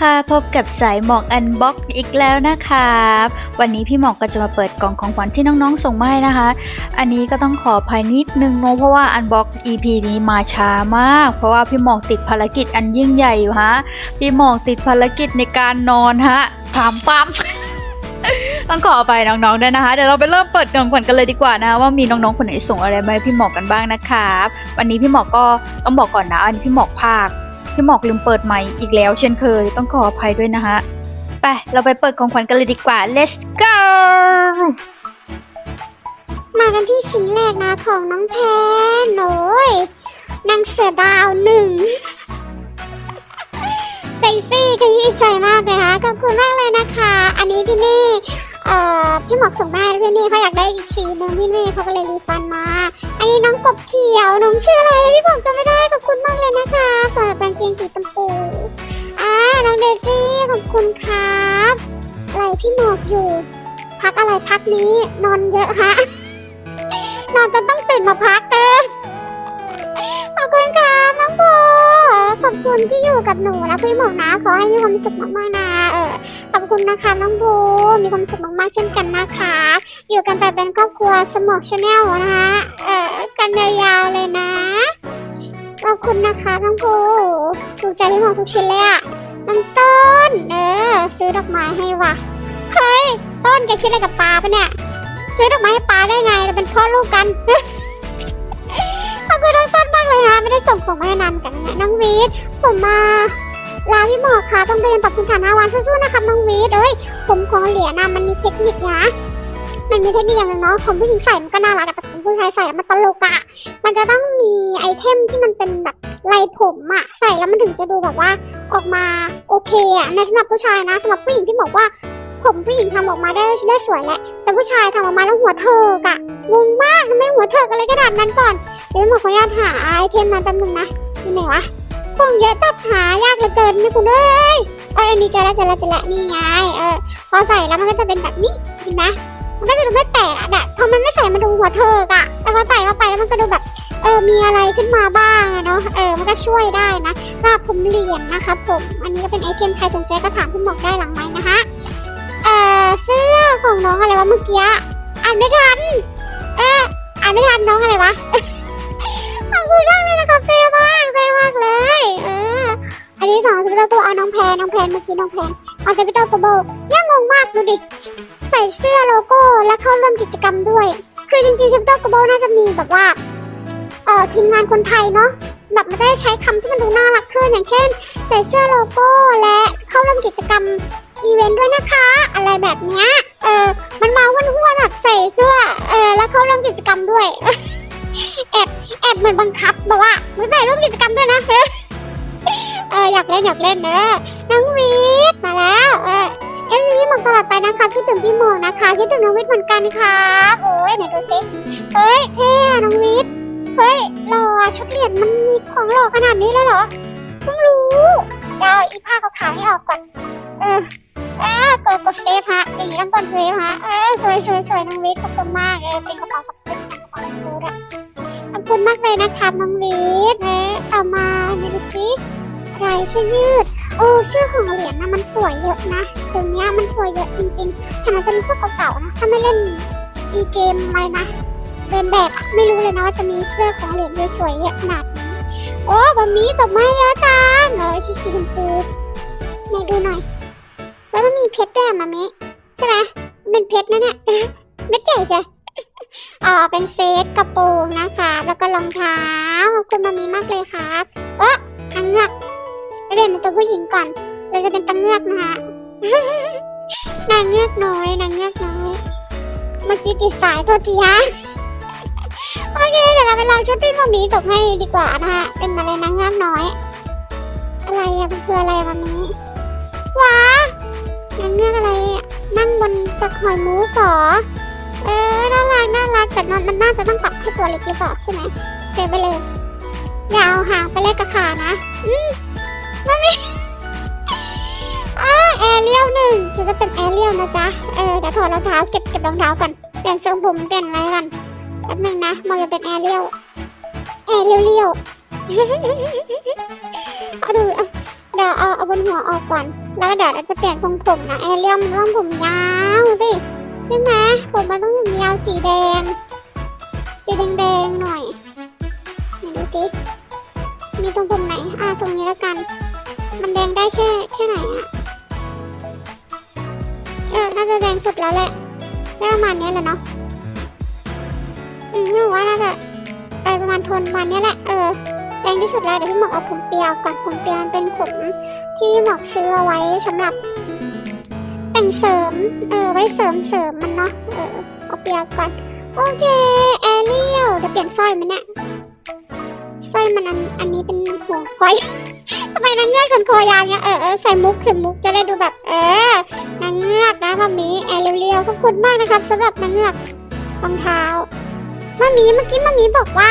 ค่ะ พบกับสายหมอกอันบ็อกอีกแล้วนะครับวันนี้พี่หมอกก็จะมาเปิดกล่องของขวัญที่น้องๆส่งมาให้นะคะ อันนี้ก็ต้องขออภัยนิดนึงเนอะเพราะว่าอันบ็อก EP นี้มาช้ามาก เพราะว่าพี่หมอกติดภารกิจอันยิ่งใหญ่อยู่ฮะพี่หมอกติดภารกิจในการนอนฮะถามปั๊มต้องขอไปน้องๆด้วยนะคะ เดี๋ยวเราไปเริ่มเปิดกล่องขวัญกันเลยดีกว่านะว่ามีน้องๆคนไหนส่งอะไรมาให้พี่หมอกกันบ้างนะครับวันนี้พี่หมอกก็ต้องบอกก่อนนะอันนี้พี่หมอกภาค พี่หมอกลืมเปิดไมค์อีกแล้วเช่นเคยต้องขออภัยด้วยนะฮะ ไป เราไปเปิดของขวัญกันเลยดีกว่า let's go มากันที่ชิ้นแรกนะของน้องแพนโอ้ยนางเสือดาวหนึ่งเซ็กซี่ขยี้ใจมากเลยค่ะขอบคุณมากเลยนะคะ อันนี้พี่นี่เอ่อพี่หมอกส่งมาให้พี่นี่เขาอยากได้อีกสีนึงพี่นี่เขาก็เลยรีฟันมา อันนี้น้องกบเขียวน้องชื่ออะไร พักอะไรพักนี้ นอนเยอะฮะ นอนจนต้องตื่นมาพักเออขอบคุณครับน้องโบขอบคุณที่อยู่กับหนูและพี่หมอกนะขอให้มีความสุขมากๆนะเออขอบคุณนะคะน้องโบมีความสุขมากๆเช่นกันนะคะ อยู่กันแบบเป็นครอบครัวสมอกชาแนลนะคะเออกันยาวๆเลยนะขอบคุณนะคะน้องโบถูกใจพี่หมอกทุกชิ้นเลยอะน้องต้นเออซื้อดอกไม้ให้ว่ะเฮ้ย ต้นแกคิดอะไรกับปลาปะเนี่ยซื้อดอกไม้ให้ปลาได้ไงเราเป็นพ่อลูกกันขอบคุณน้องต้นมากเลยค่ะไม่ได้ส่งของมาให้นานกันนะน้องวีดผมมาลาพี่หมอกค่ะต้องเรียนปรับพื้นฐานห้าวันสู้ๆนะครับน้องวีดเอ้ยผมของเหรียญนะมันมีเทคนิคนะมันมีเทคนิคอย่างนึงเนาะของผู้หญิงใส่มันก็น่ารักแต่ของผู้ชายใส่มันตลกอะมันจะต้องมีไอเทมที่มันเป็นแบบลายผมอะใส่แล้วมันถึงจะดูแบบว่าออกมาโอเคอะในสำหรับผู้ชายนะสำหรับผู้หญิงที่บอกว่า ผมผู้หญิงทำออกมาได้ได้สวยแหละ แต่ผู้ชายทำออกมาแล้วหัวเถิกอะงงมากทำไมหัวเถิกอะไรขนาดนั้นก่อน เดี๋ยวหมอขออนุญาตหาไอเทมมาแป๊บนึงนะอยู่ไหนวะคงเยอะจัดหายากเหลือเกินนะคุณเอ้ยเอออันนี้เจอแล้วเจอแล้วเจอแล้วนี่ไง เออ พอใส่แล้วมันก็จะเป็นแบบนี้เห็นไหมมันก็จะดูไม่แปลกอะแบบพอมันไม่ใส่มันดูหัวเถิกอะแต่พอใส่เข้าไปแล้วมันก็ดูแบบเออ มีอะไรขึ้นมาบ้างเนาะ เออ มันก็ช่วยได้นะสำหรับผมเหรียญนะคะผม อันนี้ก็เป็นไอเทมใครสนใจก็ถามพี่หมอกได้หลังไม้นะคะ เสื้อของน้องอะไรวะเมื่อกี้อ่านไม่ทัน เอออ่านไม่ทันน้องอะไรวะขอบคุณมากเลยนะครับเท่มากเท่มากเลย เออ อันนี้สองสปิเตอร์ตัวเอาน้องแพนน้องแพนเมื่อกี้น้องแพนเอาสปิตอร์โกโบยังงงมากดูดิใส่เสื้อโลโก้และเข้าร่วมกิจกรรมด้วย คือจริงๆสปิตอร์โกโบน่าจะมีแบบว่าเอ่อทีมงานคนไทยเนาะแบบมันได้ใช้คำที่มันดูน่ารักขึ้นอย่างเช่น ใส่เสื้อโลโก้และเข้าร่วมกิจกรรม อีเวนต์ด้วยนะคะ อะไรแบบเนี้ยเออมันมาวันหัวแบบใส่เสื้อเออแล้วเข้าร่วมกิจกรรมด้วยแอบแอบเหมือนบังคับแบบว่ามึงใส่ร่วมกิจกรรมด้วยนะเอออยากเล่นอยากเล่นเนอะน้องวีดมาแล้วเออเอ็มวีหมอกตลอดไปนะคะคิดถึงพี่หมอกนะคะคิดถึงน้องวิทย์เหมือนกันครับโอ้ยไหนดูสิเฮ้ยเท่น้องวิทย์เฮ้ยหล่ออะชุดเรียญมันมีของหล่อขนาดนี้เลยเหรอเพิ่งรู้เดี๋ยวเอาอีผ้าขาวๆให้ออกก่อน ออกดกดเซฟฮะอย่างนี้ต้องกดเซฟฮะเออสวยสวยสวยน้องวิทย์ขอบคุณมากเออเป็นกระเป๋าสับเต็มกระเป๋าดูด้วยขอบคุณมากเลยนะครับน้องวิทย์เออต่อมาเดี๋ยวดูสิอะไรเสื้อยืดโอ้เสื้อของเหรียญนะมันสวยเยอะนะตรงเนี้ยมันสวยเยอะจริงๆแต่มันเป็นพวกเก่าๆนะถ้าไม่เล่นอีเกมอะไรนะเดินแบบไม่รู้เลยนะว่าจะมีเสื้อของเหรียญสวยๆเยอะขนาดนี้โอ้บะหมี่ดอกไม้เยอะจังเออชุดสีชมพูไหนดูหน่อย แล้วมันมีเพชรด้วยอะมามิใช่ไหมเป็นเพชรนะเนี่ย เม็ดใหญ่จ้ะอ๋อเป็นเซตกระโปรงนะคะ แล้วก็รองเท้าขอบคุณมามีมากเลยครับเอ๊ะนางเงือกเรียนเป็นตัวผู้หญิงก่อน เราจะเป็นตังเงือกนะคะนางเงือกน้อยนางเงือกน้อยเมื่อกี้ติดสายตัวทีฮะโอเคเดี๋ยวเราไปลองชุดพี่มามีตกให้ดีกว่านะคะเป็นอะไรนางเงือกน้อย อะไรอะมันคืออะไรมามีว้า หอยมูสเหรอ เออ น่ารัก น่ารัก แต่มันมันน่าจะต้องปรับให้ตัวเล็กหรือเปล่าใช่ไหมเซฟไปเลย อย่าเอาหางไปแลกกับขานะ อืมมามีอ่าแอร์เรียวหนึ่งจะจะเป็นแอร์เรียวนะจ๊ะ เออเดี๋ยวถอดรองเท้าเก็บเก็บรองเท้าก่อน เปลี่ยนทรงผมเปลี่ยนอะไรกันแป๊บนึงนะ มันจะเป็นแอร์เรียวแอร์เรียวเรียวเอาดูเดี๋ยวเอาเอาบนหัวออกก่อน แล้วเดี๋ยวเราจะเปลี่ยนทรงผมนะแอเรียลมันต้องผมยาวสิใช่ไหมผมมันต้องผมยาวสีแดง สีแดงแดงๆหน่อยไหนดูสิมีตรงผมไหนอ่าตรงนี้แล้วกัน มันแดงได้แค่แค่ไหนอะเออน่าจะแดงสุดแล้วแหละได้ประมาณนี้แหละเนาะอืมหนูว่าน่าจะไปประมาณทนประมาณนี้แหละเออแดงที่สุดแล้วเดี๋ยวพี่หมอกเอาผมเปียกก่อนผมเปียกมันเป็นผม ที่หมอกซื้อเอาไว้สำหรับ แต่งเสริม เออ ไว้เสริมเสริมมันเนาะ เออ เอาเปียกก่อน โอเค แอเรียลเดี๋ยวเปลี่ยนสร้อยมันเนี่ยสร้อยมันอันอันนี้เป็นหัวคอยทำไมนางเงือกสันคอยาวเนี่ยเออเออใส่มุกใส่มุกจะได้ดูแบบ เออนางเงือกนะมามีแอเรียลขอบคุณมากนะครับสำหรับนางเงือกรองเท้ามามีเมื่อกี้มามีบอกว่า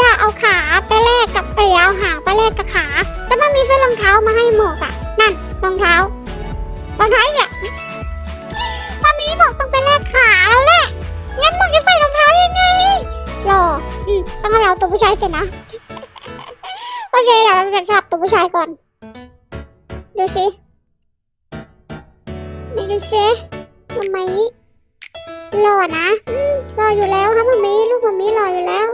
ย่าเอาขาไปแลกกับเอออย่าเอาหางไปแลกกับขาแต่มันมีเส้นรองเท้ามาให้หมอกอะนั่นรองเท้ารองเท้าเนี่ยมามีบอกต้องไปแลกขาแล้วแหละงั้นหมอกจะใส่รองเท้ายังไงรออืมต้องเอาตัวผู้ชายเสร็จนะโอเคเดี๋ยวเราจะกลับตัวผู้ชายก่อน ดูสินี่ดูสิมามีหล่อนะหล่ออยู่แล้วครับมามีลูกมามีหล่ออยู่แล้ว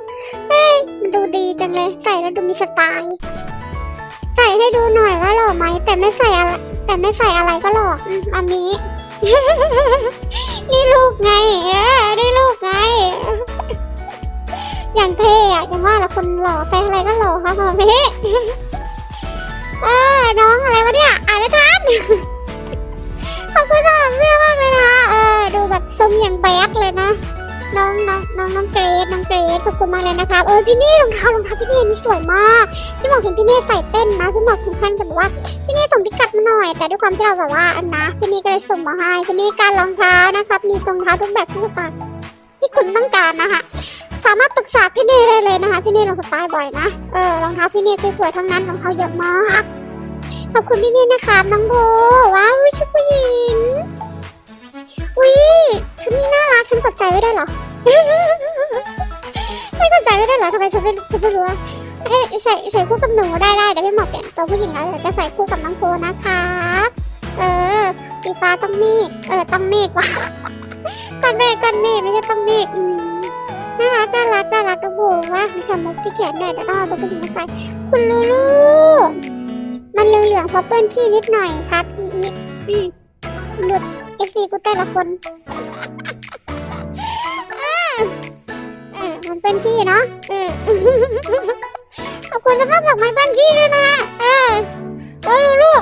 เฮ้ยมันดูดีจังเลย ใส่แล้วดูมีสไตล์ ใส่ให้ดูหน่อยว่าหล่อไหม แต่ไม่ใส่อะไร แต่ไม่ใส่อะไรก็หล่ออืมมามีนี่ลูกไง เออนี่ลูกไง อย่างเท่อะอย่างว่าละคนหล่อใส่อะไรก็หล่อค่ะมามีเออ น้องอะไรวะเนี่ย อ่านไม่ทัน ขอบคุณสำหรับเสื้อมากเลยนะคะเออ ดูแบบทรงอย่างแบดเลยนะ น้องน้องน้องน้องเกรดน้องเกรดขอบคุณมากเลยนะคะเออพี่นี่รองเท้ารองเท้าพี่นี่นี่สวยมากพี่หมอกเห็นพี่นี่ใส่เต้นนะพี่หมอกถึงขั้นจะบอกว่าพี่นี่ส่งพิกัดมาหน่อย แต่ด้วยความที่เราแบบว่าอันนะพี่นี่ก็เลยส่งมาให้พี่นี่การรองเท้านะครับ มีรองเท้าทุกแบบทุกสไตล์ที่คุณต้องการนะคะสามารถปรึกษาพี่นี่ได้เลยนะคะพี่นี่ลงสไตล์บ่อยนะเออรองเท้าพี่นี่สวยๆทั้งนั้นรองเท้าเยอะมากขอบคุณพี่นี่นะคะน้องโบว้าวชุดผู้หญิง วิชุดนี้น่ารักฉันกดใจไว้ได้เหรอ ไม่กดใจไว้ได้เหรอทำไมฉันไม่ฉันไม่รู้ว่าเอ้ใส่ใส่คู่กับหนูได้ได้เดี๋ยวพี่หมอกเปลี่ยนตัวผู้หญิงแล้วเดี๋ยวจะใส่คู่กับน้องโบนะคะเออสีฟ้าต้องมีดเออต้องมีดว่ะก้อนเมฆก้อนเมฆไม่ใช่ต้องมีดอืมน่ารักน่ารักน่ารักน้องโบว่ามีคำมุกที่เขียนหน่อยเดี๋ยวต้องเอาตัวผู้หญิงมาใส่คุณลูลูมันเหลืองๆเพราะเปื้อนขี้นิดหน่อยครับอีอีอืมหลุด เอฟซีกูแต่ละคนเออเออมันเป็นขี้เนาะเออขอบคุณสำหรับดอกไม้เป็นขี้ด้วยนะเออโอ้ลูลู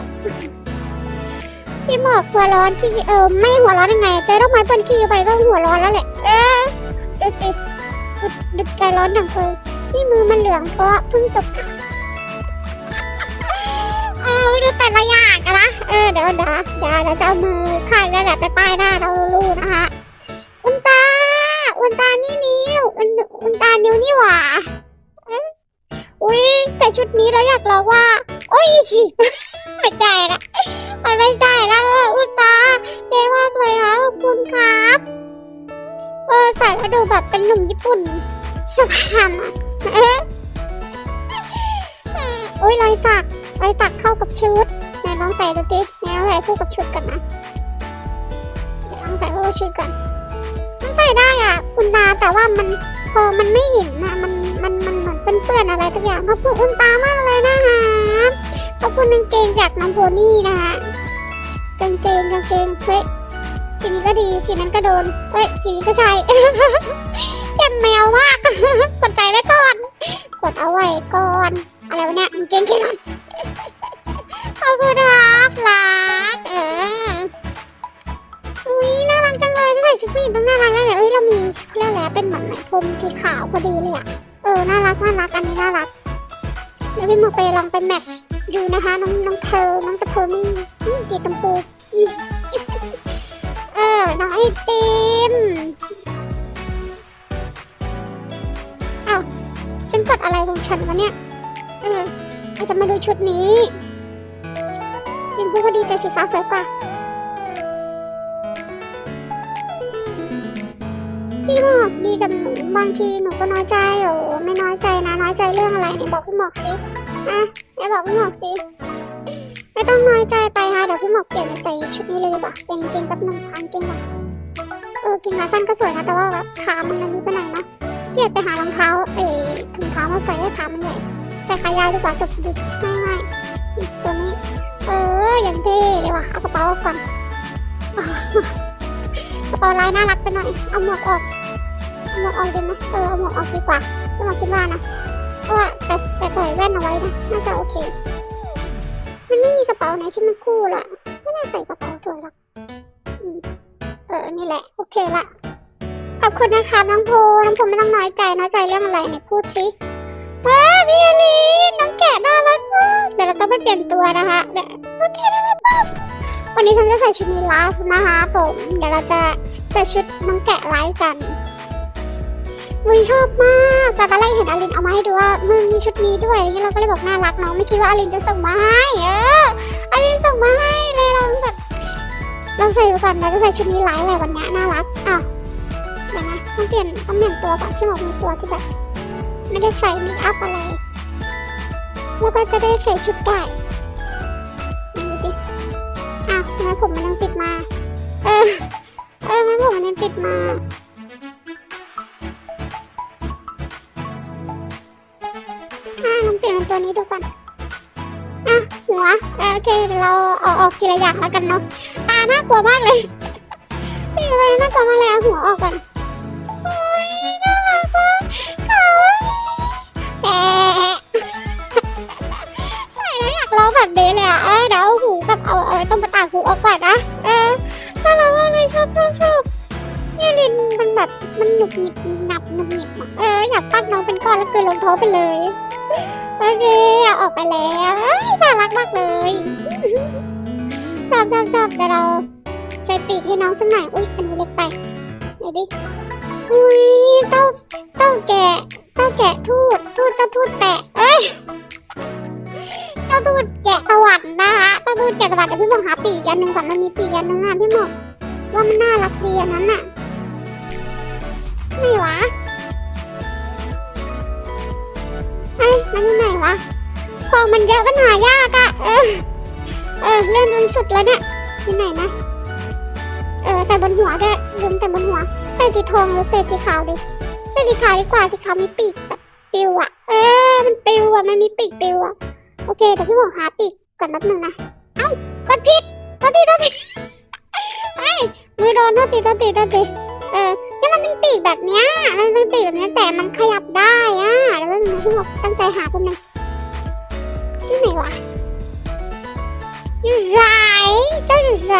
พี่หมอกหัวร้อนขี้เออไม่หัวร้อนยังไงเจอดอกไม้เป็นขี้ไปก็หัวร้อนแล้วแหละเออดูสิดูใจร้อนดังเคยที่มือมันเหลืองเพราะเพิ่งจบ อไปดูแต่ละอยางกันนะเออเดี๋ยวเดี๋ยวเดี๋ยวเดี๋ยวจะเอามือข้างนั่นแหละไปป้ายหน้าเราลูกนะคะอุนตาอุนตานี่นิ้วอุนอุนตานิ้วนี่หว่าอุ้ยแต่ชุดนี้เราอยากร้องว่า โอ้ยชิไม่ใช่ละมันไม่ใช่แล้วอุนตาเท่มากเลยค่ะขอบคุณครับเออใส่แล้วดูแบบเป็นหนุ่มญี่ปุ่นสภาพอะเอ๊ะเอออุ้ยรอยสักไปตักเข้ากับชุด ลองใส่ดูสิไหนลองใส่คู่กับชุดกันนะเดี๋ยวลองใส่คู่กับชุดกันมันใส่ได้อะ คุณตาแต่ว่ามันพอมันไม่เห็นนะมันมันมันเหมือนเป็นเปื้อนอะไรทุกอย่างขอบคุณคุณตามากเลยนะคะขอบคุณกางเกงจากน้องโพนี่นะคะกางเกงกางเกงเฮ้ยสีนี้ก็ดีสีนั้นก็โดนเฮ้ยสีนี้ก็ใช่เจ็บแมวมากกดใจไว้ก่อน กดเอาไว้ก่อน อะไรวะเนี่ยกางเกงแค่นั้ นขอรับรักเอออุ้ยน่ารักจังเลยถ้าใส่ชุดผู้หญิงต้องน่ารักแน่เลยเอ้ยเรามีเขาเรียกอะไรเป็นเหมือนไหมพรมสีขาวพอดีเลยอะเออน่ารักน่ารักอันนี้น่ารักเดี๋ยวพี่หมอไปลองไปแมทช์ดูนะคะน้องน้องเพร์ลน้องตะเพร์ลนี่สีตำปูเออน้องไอติมอ้าวฉันกดอะไรของฉันวะเนี่ยเออเราจะมาดูชุดนี้ ชมพูก็ดีแต่สีฟ้าสวยกว่า พี่หมอกดีกับหนูบางทีหนูก็น้อยใจโอ้ไม่น้อยใจนะน้อยใจเรื่องอะไรไหนบอกพี่หมอกสิอะไหนบอกพี่หมอกสิไม่ต้องน้อยใจไปค่ะเดี๋ยวพี่หมอกเปลี่ยนใส่ชุดนี้เลยดีกว่าเป็นเกงแป๊บนึงกางเกงก่อนเออกางเกงขาสั้นก็สวยนะแต่ว่าแบบขามันอันนี้ไปหน่อยเนาะเกียดไปหารองเท้าเอ้ถุงเท้ามาใส่ให้ขามันใหญ่ใส่ขายาวดีกว่าจบดิง่ายๆตัวนี้ เออ อย่างเท่เลยว่ะ เอากระเป๋าออกก่อนกระเป๋าลายน่ารักไปหน่อย เอาหมวกออก เอาหมวกออกดีไหมเออ เอาหมวกออกดีกว่าพี่มอกคิดว่านะเพราะว่าแต่แต่ใส่แว่นเอาไว้นะน่าจะโอเค มันไม่มีกระเป๋าไหนที่มันคู่ละไม่น่าใส่กระเป๋าสวยหรอกเออ นี่แหละ โอเคละขอบคุณนะครับน้องโพน้องโพไม่ต้องน้อยใจน้อยใจเรื่องอะไรเนี่ยพูดสิว้าพี่อลีนน้องแกะน่ารัก ลี่ยนตัวนะคะเดี๋ยวน้องแกะน่ารักมากวันนี้ฉันจะใส่ชุดนี้ไลฟ์นะคะผมเดี๋ยวเราจะใส่ชุดน้องแกะไลฟ์กันวิชอบมากแต่ตอนแรกเห็นอลินเอามาให้ดูว่ามันมีชุดนี้ด้วยอย่างนี้เราก็เลยบอกน่ารักเนาะไม่คิดว่าอลินจะส่งมาให้เอออลินส่งมาให้เลยเราแบบลองใส่ดูก่อนเราจะใส่ชุดนี้ไลฟ์อะไรวันนี้น่ารักอ้าวเดี๋ยวนะต้องเปลี่ยนต้องเปลี่ยนตัวก่อนพี่บอกมีตัวที่แบบไม่ได้ใส่เมคอัพอะไร แล้วก็จะได้ใส่ชุดได้ดูสิอ้าวทำไมผมมันยังติดมา เออ เออทำไมผมมันยังติดมาอ่าลองเปลี่ยนเป็นตัวนี้ดูก่อนอะหัวเออโอเคเราเอาออกทีละอย่างแล้วกันเนาะตาน่ากลัวมากเลยพี่เลยน่ากลัวมากเลยเอาหัวออกก่อนโอ้ยน่ารักมากเขา แล้วอยากร้องแบบนี้เลยอะ เออเดี๋ยวเอาหูกับเอาเอาตรงประตาหูออกก่อนนะ เออน่ารักมากเลยชอบชอบชอบเนี่ยลินมันแบบมันหนุบหยิบหนับหนุบหยิบอะเอออยากปั้นน้องเป็นก้อนแล้วเกินลงท้องไปเลย โอเคเอาออกไปแล้วเอ้ยน่ารักมากเลยชอบชอบชอบแต่เราใส่ปีกให้น้องสักหน่อย อุ้ยอันนี้เล็กไปเดี๋ยวดิ อุ้ยเต้าเต้าแกะเต้าแกะทูดทูดเจ้าทูดแตะเอ้ย เจ้าทูดแกะตะวันนะคะเจ้าทูดแกะตะวันเดี๋ยวพี่หมองหาปีกอันหนึ่งก่อนมันมีปีกอันหนึ่งอะพี่หมองว่ามันน่ารักดีอันนั้นน่ะไม่วะเอ้ยมันอยู่ไหนวะของมันเยอะมันหายากอะเออเออเริ่มจนสุดแล้วเนี่ยอยู่ไหนนะเออแต่บนหัวด้วยลืมแต่บนหัวใส่สีทองหรือใส่สีขาวดิใส่สีขาวดีกว่าสีขาวมีปีกแบบปิวอะเออมันปิวอะมันมีปีกปิวอะ โอเค เดี๋ยวพี่บอกหาปีกก่อนแป๊บนึงนะ เอ้ากดผิดกดผิดกดผิดเอ้ยมือโดนโทษทีโทษทีโทษทีเออนี่มันเป็นปีกแบบเนี้ยมันเป็นปีกแบบเนี้ยแต่มันขยับได้อะแล้วมันพี่บอกตั้งใจหาคนหนึ่งที่ไหนวะอยู่ไหนเจ้าอยู่ไหน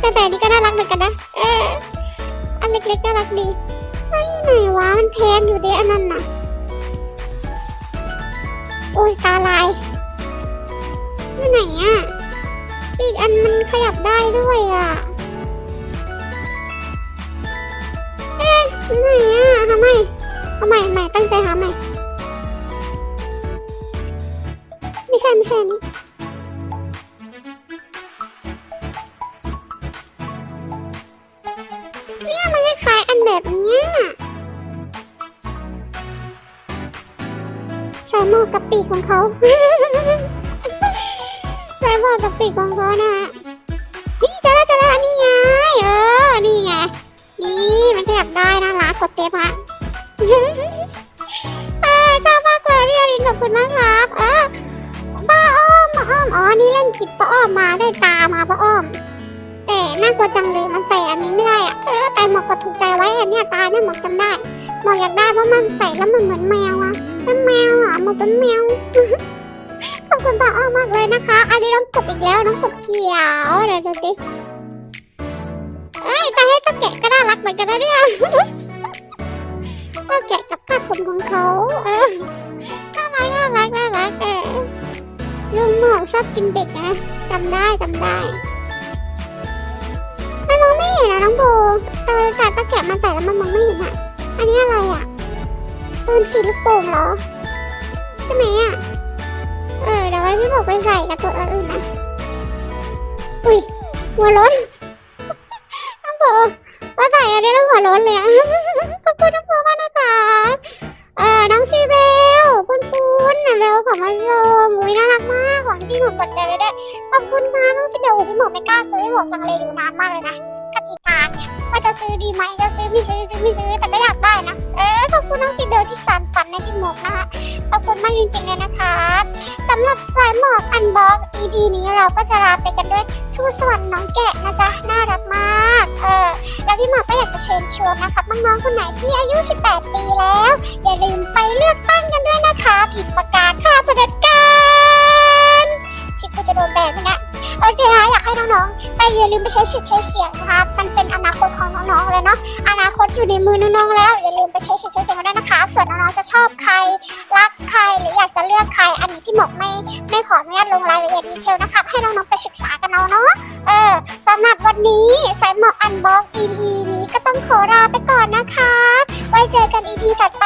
แต่แต่นี่ก็น่ารักเหมือนกันนะ เออ อันเล็กๆน่ารักดีเฮ้ไหนวะมันแพงอยู่เดิอันนั้นน่ะ อ้ยตาลายอยู่ไหนอะอีกอันมันขยับได้ด้วยอะเอ๊ะอยู่ไหนอะทำไมทำไมใหม่ตั้งใจหาใหม่ ไม่ใช่ไม่ใช่นี่ ปีกของเขาใส่หมวกกับปีกของเขานะฮะนี่เจะแล้วจะแล้วนี่ไง เออ นี่ไง นี่มันขยับได้นะรักกดเทปฮะเออชอบมากเลยพี่อรินขอบคุณมากครับเออป้าอ้อมป้าอ้อม อ๋อ นี่เล่นกิจป้าอ้อมมาได้ตามาป้าอ้อม แต่น่ากลัวจังเลยมันใส่อันนี้ไม่ได้อะเออแต่หมอกก็ถูกใจไว้อันเนี้ยตาเนี่ยหมอกจำได้หมอกอยากได้เพราะมันใส่แล้วมันเหมือนแมวอะ เป็นแมวอะหมอกเป็นแมว ขอบคุณป้าอ้อมมากเลยนะคะ อันนี้น้องกบอีกแล้วน้องกบเขียวเดี๋ยวดูสิเอ้ยแต่ให้เจ้าแกะก็น่ารักเหมือนกันนะเนี่ยเจ้าแกะกับข้าผมของเขาเออน่ารักน่ารักน่ารักเออลุงหมอกชอบกินเด็กนะจำได้จำได้มันมองไม่เห็นอะน้องโบเออแต่ตะแกะมันใส่แล้วมันมองไม่เห็นอะอันนี้อะไรอะ ปืนสีลูกโป่งเหรอใช่ไหมอะ เออเดี๋ยวไว้พี่บอกไปใส่กับตัวอื่นนะ อุ้ยหัวร้นน้องโบว่าใส่อันนี้แล้วหัวร้นเลยอะขอบคุณน้องโบมากนะคะเออน้องซีเบลปุนปุนน่ะเบลของมันโรมอุ้ยน่ารักมากของที่พี่หมอกกดใจไว้ด้วยขอบคุณค่ะน้องสิเบลโอ้พี่หมอกไม่กล้าซื้อพี่หมอกลังเลอยู่นานมากเลยนะกับอีตาเนี่ยว่าจะซื้อดีไหมจะซื้อไม่ซื้อซื้อไม่ซื้อแต่ก็อยากได้นะ เออ คุณน้องสิเบลที่สานฝันในพี่หมกนะคะขอบคุณมากจริงๆเลยนะคะสำหรับสายหมอกอันบ็อก EP นี้เราก็จะลาไปกันด้วยทูสวรรค์น้องแกะนะจ๊ะน่ารักมากเออแล้วพี่หมอกก็อยากจะเชิญชวนนะครับน้องๆคนไหนที่อายุ 18 ปีแล้ว อย่าลืมไปเลือกตั้งกันด้วยนะคะผิดประกาศค่าเผด็จการชิปกูจะโดนแบนไหมนี่ย โอเคนะอยากให้น้องๆไปอย่าลืมไปใช้สิทธิ์ใช้เสียงนะคะมันเป็นอนาคตของน้องๆเลยเนาะอนาคตอยู่ในมือน้องๆแล้ว อย่าลืมไปใช้สิทธิ์ใช้เสียงกันด้วยนะคะส่วนน้องๆจะชอบใครรักใครหรืออยากจะเลือกใคร อันนี้พี่หมกไม่ไม่ขออนุญาตลงรายละเอียดดีเทลนะคะให้น้องๆไปศึกษากันเอาเนาะเออสำหรับวันนี้สายหมอกอันบล็อก EP นี้ก็ต้องขอลาไปก่อนนะคะไว้เจอกัน EP ถัดไป